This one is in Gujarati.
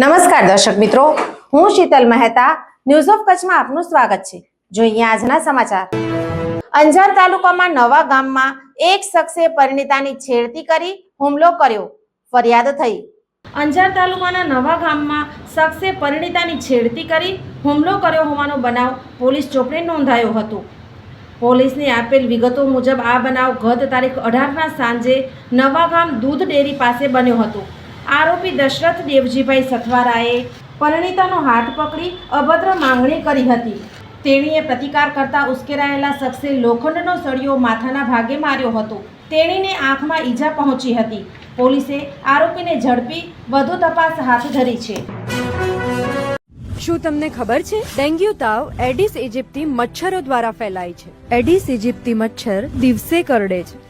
નમસ્કાર દર્શક મિત્રો. હું શીતલ મહેતા. ન્યૂઝ ઓફ કચ્છમાં આપનું સ્વાગત છે. જોઈએ આજના સમાચાર. અંજાર તાલુકામાં નવા ગામમાં એક શખ્સે પરિણીતાની છેડતી કરી હુમલો કર્યો. ફરિયાદ થઈ. અંજાર તાલુકાના નવા ગામમાં શખ્સે પરિણીતાની છેડતી કરી હુમલો કર્યો હોવાનો બનાવ પોલીસ ચોપડે નોંધાયો હતો. પોલીસને આપેલ વિગતો મુજબ આ બનાવ ગત તારીખ અઢારના સાંજે નવા ગામ દૂધ ડેરી પાસે બન્યો હતો. આરોપી દશરથ દેવજીભાઈ સથવારાએ પરિણીતાનો હાથ પકડી અભદ્ર માંગણી કરી હતી. તેણીએ પ્રતિકાર કરતા ઉશ્કેરાયેલા શખ્સે લોખંડનો સળિયો માથાના ભાગે માર્યો હતો. તેણીને આંખમાં ઈજા પહોંચી હતી. પોલીસે આરોપીને ઝડપી વધુ તપાસ હાથ ધરી છે. શું તમને ખબર છે? ડેન્ગ્યુ તાવ એડિસ ઇજિપ્તી મચ્છરો દ્વારા ફેલાય છે. એડિસ ઇજિપ્તી મચ્છર દિવસે કરડે છે.